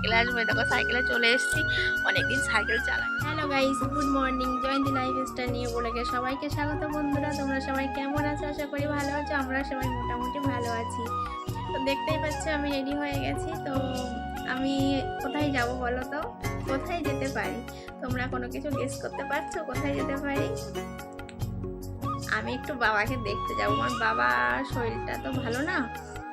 সাইকেলে আসব, দেখো সাইকেলে চলে এসেছি। অনেকদিন সাইকেল চালাই। Hello guys good morning Jayanti life style নিয়ে বলে সবাইকে স্বাগত বন্ধুরা। তোমরা সবাই কেমন আছো? আশা করি ভালো আছো, আমরা সবাই মোটামুটি ভালো আছি। তো দেখতেই পাচ্ছ আমি রেডি হয়ে গেছি। তো আমি কোথায় যাব বলো তো? কোথায় যেতে পারি? তোমরা কোনো কিছু গেস করতে পারছ? কোথায় যেতে পারি? আমি একটু বাবাকে দেখতে যাব। আমার বাবার শরীরটা তো ভালো না।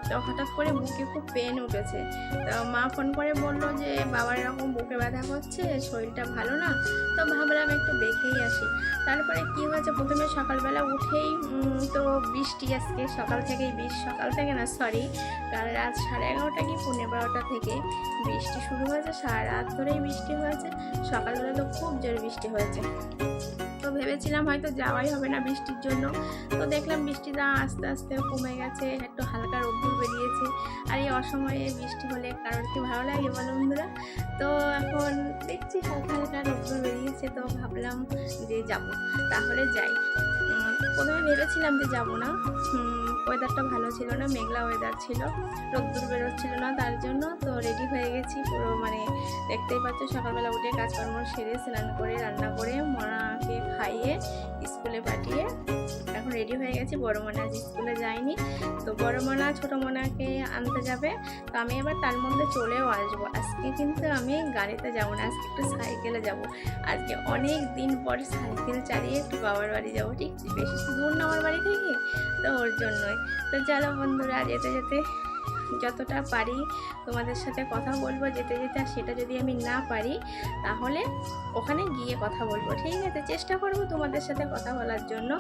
তো হঠাৎ করে বুকে খুব পেন উঠেছে। তো মা ফোন করে বলল যে, বাবার এরকম বুকে ব্যথা করছে, শরীরটা ভালো না? তো ভাবলাম একটু দেখেই আসি। তারপরে কি হয়েছে? প্রথমে সকালবেলা উঠেই তো বৃষ্টি আজকে, সকাল থেকেই বৃষ সকাল থেকে না সরি কাল রাত সাড়ে এগারোটা কি পনেরো বারোটা থেকে বৃষ্টি শুরু হয়েছে, সারা রাত ধরেই বৃষ্টি হয়েছে। সকালবেলা তো খুব জোর বৃষ্টি হয়েছে। ভেবেছিলাম হয়তো যাওয়াই হবে না বৃষ্টির জন্য। তো দেখলাম বৃষ্টিটা আস্তে আস্তে কমে গেছে, একটু হালকা রোদ্দুর বেরিয়েছে। আর এই অসময়ে বৃষ্টি হলে কারোর কি ভালো লাগে বলো বন্ধুরা? তো এখন দেখছি হালকা হালকা রোদ্দুর বেরিয়েছে, তো ভাবলাম যে যাব। তাহলে যাই। প্রথমে ভেবেছিলাম যে যাব না। ওয়েদারটা ভালো ছিল না, মেঘলা ওয়েদার ছিল, রোদ্দুর বেরোচ্ছিল না তার জন্য। তো রেডি হয়ে গেছি, পুরো মানে দেখতেই পাচ্ছ, সকালবেলা উঠে কাজকর্ম সেরে স্নান করে, রান্না করে মনাকে খাইয়ে স্কুলে পাঠিয়ে এখন রেডি হয়ে গেছি। বড় মনা আজ স্কুলে যায়নি। তো বড় মনা ছোটো মনাকে আনতে যাবে। তো আমি এবার তার মধ্যে চলেও আসব। আজকে কিন্তু আমি গাড়িতে যাব না, আজকে একটু সাইকেলে যাব। আজকে অনেক দিন পর সাইকেল চালিয়ে একটু বাবার বাড়ি যাব, ঠিক? বেশি দূর না আমার বাড়ি থেকে? তো ওর জন্যই। তো চলো বন্ধুরা, যেতে যেতে যতটা পারি তোমাদের সাথে কথা বলব, যেতে যেতে আর সেটা যদি আমি না পারি, তাহলে ওখানে গিয়ে কথা বলব। ঠিক আছে, চেষ্টা করব তোমাদের সাথে কথা বলার জন্য।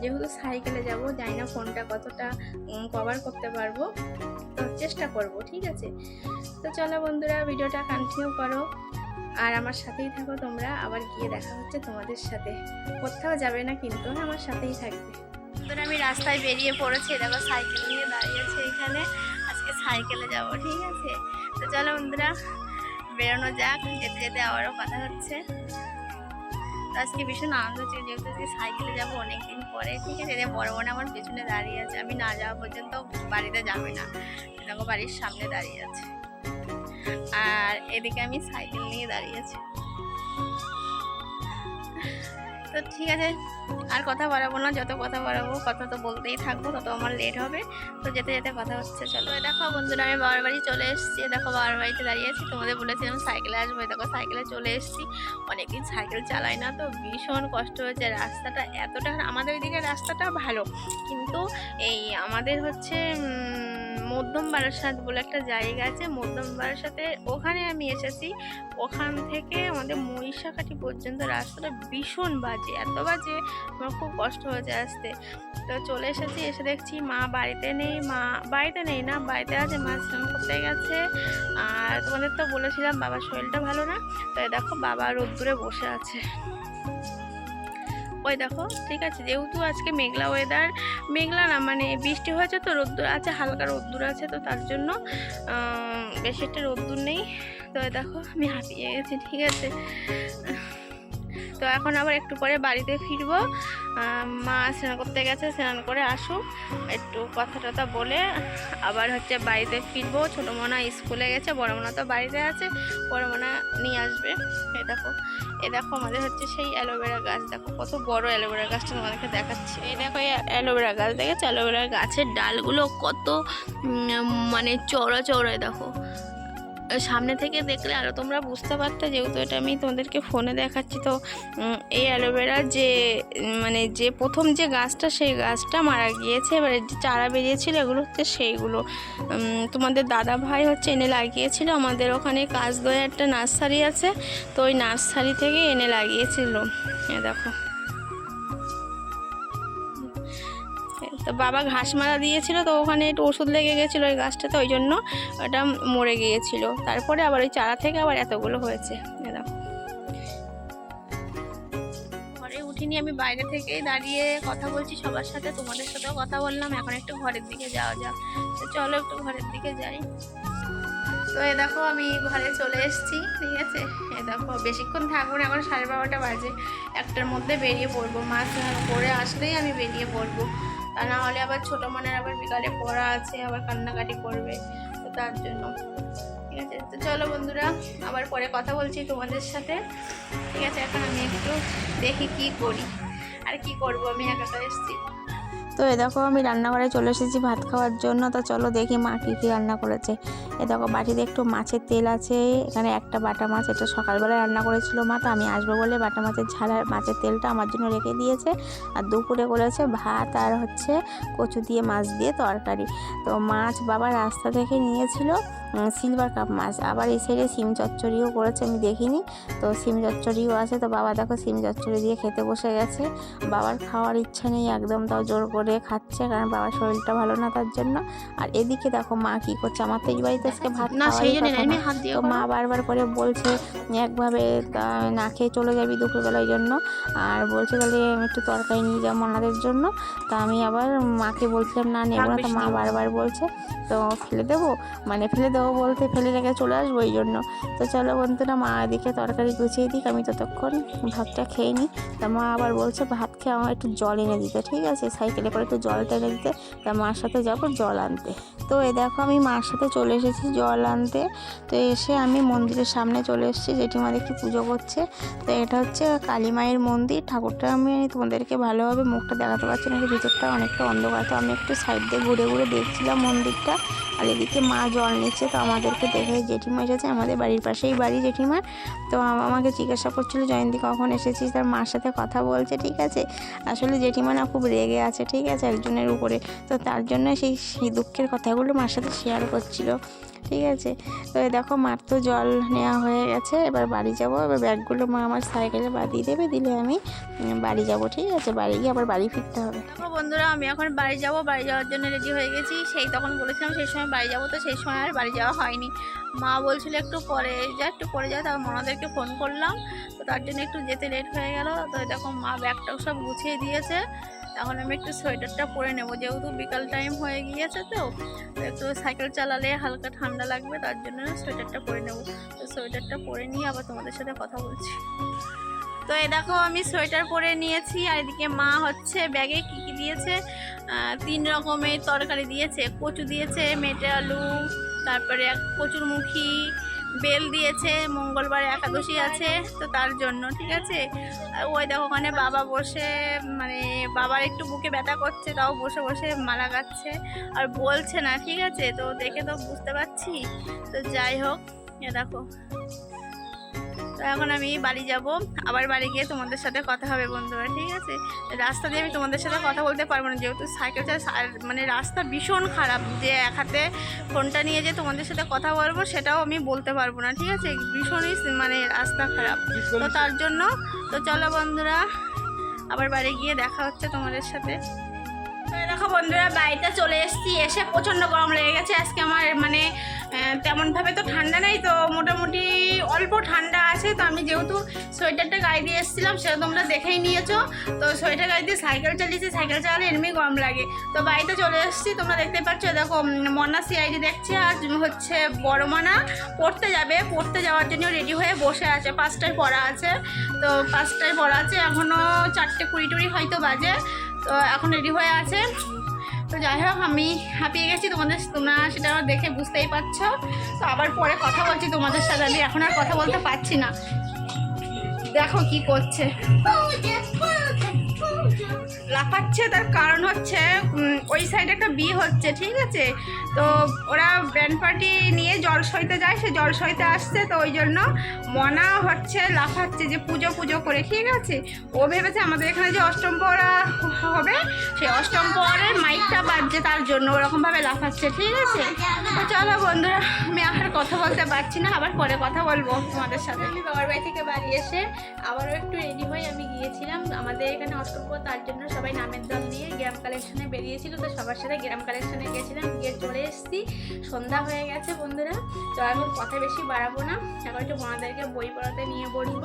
যেহেতু সাইকেলে যাব, জানি না ফোনটা কতটা কভার করতে পারব। তো চেষ্টা করব, ঠিক আছে? তো চলো বন্ধুরা, ভিডিওটা কন্টিনিউ করো। আর আমার সাথেই থাকো তোমরা, আবার গিয়ে দেখা হচ্ছে তোমাদের সাথে। কোথাও যাবে না কিন্তু আমার সাথেই থাকবে। বন্ধুরা আমি রাস্তায় বেরিয়ে পড়েছি দেখো সাইকেল নিয়ে দাঁড়িয়েছে এখানে। আজকে সাইকেলে যাব, ঠিক আছে? তো চলো বন্ধুরা, বেরোনো যাক, যেতে যেতে আবারও কথা হচ্ছে। তো আজকে ভীষণ আনন্দ হচ্ছে, যেহেতু আজকে সাইকেলে যাব অনেকদিন পরে, ঠিক আছে? যে বড় বোন আমার পেছনে দাঁড়িয়ে আছে, আমি না যাওয়া পর্যন্ত বাড়িতে যাবে না। দেখো বাড়ির সামনে দাঁড়িয়ে আছে। আর এদিকে আমি সাইকেল নিয়ে দাঁড়িয়ে আছি। তো ঠিক আছে, আর কথা বাড়াবো না, যত কথা বাড়াবো, কথা তো বলতেই থাকব, তত আমার লেট হবে। তো যেতে যেতে কথা হচ্ছে, চলো। দেখো বন্ধুরা, আমি বাবার বাড়ি চলে এসেছি। দেখো বাবার বাড়িতে দাঁড়িয়ে আছি। তোমাদের বলেছিলাম সাইকেলে আসব। দেখো সাইকেলে চলে এসেছি। অনেকদিন সাইকেল চালাই না, তো ভীষণ কষ্ট হয়েছে। রাস্তাটা এতটা, আমাদের ওইদিকে রাস্তাটা ভালো। কিন্তু এই আমাদের হচ্ছে মধ্যম বারাসাত বলে একটা জায়গা আছে মধ্যম বারাসাতে ওখানে আমি এসেছি। ওখান থেকে আমাদের মহিষাকাঠি পর্যন্ত রাস্তাটা ভীষণ বাজে, এত বাজে, আমার খুব কষ্ট হয়েছে আসতে। তো চলে এসেছি, এসে দেখছি মা বাড়িতে নেই, মা বাড়িতে নেই না, বাড়িতে আছে, মা স্নান করতে গেছে। আর তোমাদের তো বলেছিলাম বাবার শরীরটা ভালো না তো দেখো বাবা রোদ্দুরে বসে আছে। ওই দেখো, ঠিক আছে? যেহেতু আজকে মেঘলা ওয়েদার মেঘলা না মানে বৃষ্টি হয়েছে তো রোদ্দুর আছে, হালকা রোদ্দুর আছে, তো তার জন্য বেশি একটা রোদ্দুর নেই। তো দেখো, আমি হাঁপিয়ে গেছি, ঠিক আছে? তো এখন আবার একটু পরে বাড়িতে ফিরবো। মা স্নান করতে গেছে, স্নান করে আসুক। একটু কথা টথা বলে আবার হচ্ছে বাড়িতে ফিরবো। ছোটো মোনা স্কুলে গেছে, বড় মোনা তো বাড়িতে আছে, বড় মোনা নিয়ে আসবে। এ দেখো এ দেখো আমাদের হচ্ছে সেই অ্যালোভেরা গাছ। দেখো কত বড় অ্যালোভেরা গাছটা তোমাদেরকে দেখাচ্ছি। এই দেখো এই অ্যালোভেরা গাছ, দেখেছ? অ্যালোভেরা গাছের ডালগুলো কত মানে চওড়া চওড়ায় দেখো। সামনে থেকে দেখলে আরও তোমরা বুঝতে পারতে, যেহেতু এটা আমি তোমাদেরকে ফোনে দেখাচ্ছি, তো এই অ্যালোভেরা যে মানে যে প্রথম যে গাছটা, সেই গাছটা মারা গিয়েছে। এবারে যে চারা বেরিয়েছিল, এগুলো হচ্ছে সেইগুলো। তোমাদের দাদা ভাই হচ্ছে এনে লাগিয়েছিল। আমাদের ওখানে কাজ কাজদয়ে একটা নার্সারি আছে, তো ওই নার্সারি থেকে এনে লাগিয়েছিল। দেখো। তো বাবা ঘাস মারা দিয়েছিল, তো ওখানে একটু ওষুধ লেগে গেছিল ওই গাছটাতে ওই জন্য ওটা মরে গিয়েছিল। তারপরে আবার ওই চারা থেকে আবার এতগুলো হয়েছে। দেখো। ঘরে উঠিনি, আমি বাইরে থেকেই দাঁড়িয়ে কথা বলছি সবার সাথে, তোমাদের সাথেও কথা বললাম। এখন একটু ঘরের দিকে যাওয়া যাক। তো চলো একটু ঘরের দিকে যাই। তো এ দেখো, আমি ঘরে চলে এসেছি, ঠিক আছে? এ দেখো, বেশিক্ষণ থাকব না, এখন সাড়ে বারোটা বাজে। একটার মধ্যে বেরিয়ে পড়ব। মাছ করে আসলেই আমি বেরিয়ে পড়ব। তা না হলে আবার ছোটো মনের আবার বিকালে পড়া আছে, আবার কান্নাকাটি করবে, তো তার জন্য। ঠিক আছে? তো চলো বন্ধুরা, আবার পরে কথা বলছি তোমাদের সাথে। ঠিক আছে? এখন আমি একটু দেখি কি করি। আর কি করব? আমি একা এসেছি। তো এ দেখো আমি রান্নাঘরে চলে এসেছি ভাত খাওয়ার জন্য। তো চলো দেখি মা কী কী রান্না করেছে। এ দেখো বাটিতে একটু মাছের তেল আছে, এখানে একটা বাটা মাছ, এটা সকালবেলায় রান্না করেছিল মা, তো আমি আসব বলে বাটা মাছের ঝাল আর মাছের তেলটা আমার জন্য রেখে দিয়েছে। আর দুপুরে করেছে ভাত আর হচ্ছে কচু দিয়ে মাছ দিয়ে তরকারি। তো মাছ বাবা রাস্তা থেকে নিয়েছিল সিলভার কাপ মাছ। আবার এই সাইডে সিম চচ্চড়িও করেছে, আমি দেখিনি। তো সিম চচ্চড়িও আছে, তো বাবা দেখো সিম চচ্চড়ি দিয়ে খেতে বসে গেছে। বাবার খাওয়ার ইচ্ছা নেই একদম, তাও জোর করে খাচ্ছে কারণ বাবার শরীরটা ভালো না তার জন্য। আর এদিকে দেখো মা কি করছে আমার তো এই বাড়িতে আজকে ভাত না সেই জন্য আমি হাত দিয়ে তো মা বারবার করে বলছে একভাবে না খেয়ে চলে যাবি দুপুরবেলা ওই জন্য। আর বলছে তাহলে একটু তরকারি নিয়ে যাব ওনাদের জন্য। তো আমি আবার মাকে বলছিলাম না নেব না। তো মা বারবার বলছে তো ফেলে দেবো? মানে ফেলে দেবো বলতে ফেলে রেখে চলে আসব ওই জন্য। তো চলো বন্ধুরা মা এদিকে তরকারি গুছিয়ে দিক আমি ততক্ষণ ভাতটা খেয়ে নিই। তা মা আবার বলছে ভাত খেয়ে আমার একটু জল এনে দিতে। ঠিক আছে সাইকেলে করে তো জল টেনে দিতে তা মার সাথে যাব জল আনতে। তো এ দেখো আমি মার সাথে চলে এসেছি জল আনতে। তো এসে আমি মন্দিরের সামনে চলে এসেছি, জেঠিমা দেখি পুজো করছে। তো এটা হচ্ছে কালী মায়ের মন্দির। ঠাকুরটা আমি তোমাদেরকে ভালোভাবে মুখটা দেখাতে পারছি না, ভিতরটা অনেকটা অন্ধকার। তো আমি একটু সাইড দিয়ে ঘুরে ঘুরে দেখছিলাম মন্দিরটা। আর এদিকে মা জল নিচ্ছে, তো আমাদেরকে দেখে জেঠিমা এসেছে, আমাদের বাড়ির পাশেই বাড়ি জেঠিমার। তো আমাকে জিজ্ঞাসা করছিল, জয়ন্তী, কখন এসেছিস? তার মার সাথে কথা বলছে, ঠিক আছে। আসলে জেঠিমা না খুব রেগে আছে, ঠিক আছে, একজনের উপরে। তো তার জন্য সেই সেই দুঃখের কথাগুলো মার সাথে শেয়ার করছিল। ঠিক আছে। তো দেখো, মার তো জল নেওয়া হয়ে গেছে। এবার বাড়ি যাব। এবার ব্যাগগুলো মা আমার সাইকেলে বাদিয়ে দেবে, দিলে আমি বাড়ি যাব, ঠিক আছে? বাড়ি গিয়ে আবার বাড়ি ফিরতে হবে। দেখো বন্ধুরা, আমি এখন বাড়ি যাব। বাড়ি যাওয়ার জন্য রেডি হয়ে গেছি। সেই তখন বলেছিলাম সেই সময় বাড়ি যাব, তো সেই সময় আর বাড়ি যাওয়া হয়নি। মা বলছিল একটু পরে যা, একটু পরে যাও তারপর মনাদেরকে ফোন করলাম। তো তার জন্য একটু যেতে লেট হয়ে গেল। তো দেখো মা ব্যাগটাও সব গুছিয়ে দিয়েছে। এখন আমি একটু সোয়েটারটা পরে নেব। যেহেতু বিকাল টাইম হয়ে গিয়েছে তো, একটু সাইকেল চালালে হালকা ঠান্ডা লাগবে, তার জন্য সোয়েটারটা পরে নেব। তো সোয়েটারটা পরে নিয়ে আবার তোমাদের সাথে কথা বলছি। তো এই দেখো, আমি সোয়েটার পরে নিয়েছি, আর এদিকে মা হচ্ছে ব্যাগে কি কি দিয়েছে? তিন রকমের তরকারি দিয়েছে, কচু দিয়েছে, মেটে আলু, তারপরে এক কচুরমুখী বেল দিয়েছে, মঙ্গলবার একাদশী আছে, তো তার জন্য, ঠিক আছে? ওই দেখো, ওখানে বাবা বসে মানে বাবার একটু বুকে ব্যথা করছে, তাও বসে বসে মারা গাচ্ছে, আর বলছে না, ঠিক আছে? তো দেখে তো বুঝতে পারছি। তো যাই হোক, এ দেখো। তো এখন আমি বাড়ি যাব। আবার বাড়ি গিয়ে তোমাদের সাথে কথা হবে বন্ধুরা, ঠিক আছে? রাস্তা দিয়ে আমি তোমাদের সাথে কথা বলতে পারব না, যেহেতু সাইকেল মানে রাস্তা ভীষণ খারাপ, যে এক হাতে ফোনটা নিয়ে যে তোমাদের সাথে কথা বলব সেটাও আমি বলতে পারব না, ঠিক আছে? ভীষণই মানে রাস্তা খারাপ। তো তার জন্য, তো চলো বন্ধুরা, আবার বাড়ি গিয়ে দেখা হচ্ছে তোমাদের সাথে। বন্ধুরা, বাড়িতে চলে এসেছি। এসে প্রচণ্ড গরম লেগে গেছে। আজকে আমার মানে তেমনভাবে তো ঠান্ডা নেই, তো মোটামুটি অল্প ঠান্ডা আছে। তো আমি যেহেতু সোয়েটারটা গায়ে দিয়ে এসেছিলাম, সেটা তোমরা দেখেই নিয়েছো। তো সোয়েটার গায়ে দিয়ে সাইকেল চালিয়েছি। সাইকেল চালালে এমনি গরম লাগে। তো বাড়িতে চলে এসেছি। তোমরা দেখতে পাচ্ছ দেখো মনা সিআইডি দেখছে। আর হচ্ছে বড় মনা। পড়তে যাবে। পড়তে যাওয়ার জন্য রেডি হয়ে বসে আছে। পাঁচটায় পড়া আছে। তো পাঁচটায় পড়া আছে। এখনও চারটে কুড়ি টুড়ি হয়তো বাজে। তো এখন রেডি হয়ে আছে। যাই হোক, আমি হাঁপিয়ে গেছি তোমাদের, তোমরা সেটা দেখে বুঝতেই পারছ। তো আবার পরে কথা বলছি তোমাদের সাথে, আমি এখন আর কথা বলতে পারছি না। দেখো কি করছে। লাফাচ্ছে, তার কারণ হচ্ছে ওই সাইডে একটা বিয়ে হচ্ছে, ঠিক আছে? তো ওরা ব্যান্ড পার্টি নিয়ে জল সইতে যায়, সে জল সইতে আসছে, তো ওই জন্য মনা হচ্ছে, লাফাচ্ছে যে পুজো পুজো করে, ঠিক আছে? ও ভেবেছে আমাদের এখানে যে অষ্টম পড়া হবে, সেই অষ্টম পরের মাইকটা বাজছে তার জন্য, ওরকমভাবে লাফাচ্ছে, ঠিক আছে? তো চলো বন্ধুরা, আমি আর কথা বলতে পারছি না, আবার পরে কথা বলব তোমাদের সাথে। আমি বাবার বাড়ি থেকে বাড়ি এসে আবারও একটু রেডি হয়ে আমি গিয়েছিলাম। আমাদের এখানে অষ্টমপুর তার জন্য সবাই নামের দল নিয়ে গ্রাম কালেকশনে বেরিয়েছিল, তো সবার সাথে গ্রাম কালেকশনে গেছিলাম, গিয়ে চলে এসেছি। সন্ধ্যা হয়ে গেছে বন্ধুরা। তো আমি কথা বেশি বাড়াবো না। এখন একটু মনাদেরকে বই পড়াতে নিয়ে বলব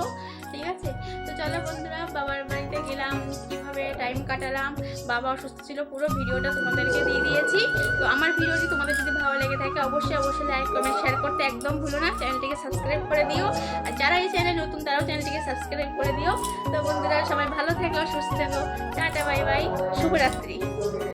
ঠিক আছে? তো চলো বন্ধুরা, বাবার বাড়িতে গেলাম, কীভাবে টাইম কাটালাম। বাবা অসুস্থ ছিল, পুরো ভিডিওটা তোমাদেরকে দিয়ে দিয়েছি। তো আমার ভিডিওটি তোমাদের যদি ভালো লেগে থাকে, অবশ্যই অবশ্যই লাইক কমেন্ট শেয়ার করতে একদম ভুলো না। চ্যানেলটিকে সাবস্ক্রাইব করে দিও। আর যারা এই চ্যানেল নতুন, তারাও চ্যানেলটিকে সাবস্ক্রাইব করে দিও। তো বন্ধুরা, সবাই ভালো থেকো, সুস্থ থেকো। টাটা বাই বাই শুভরাত্রি।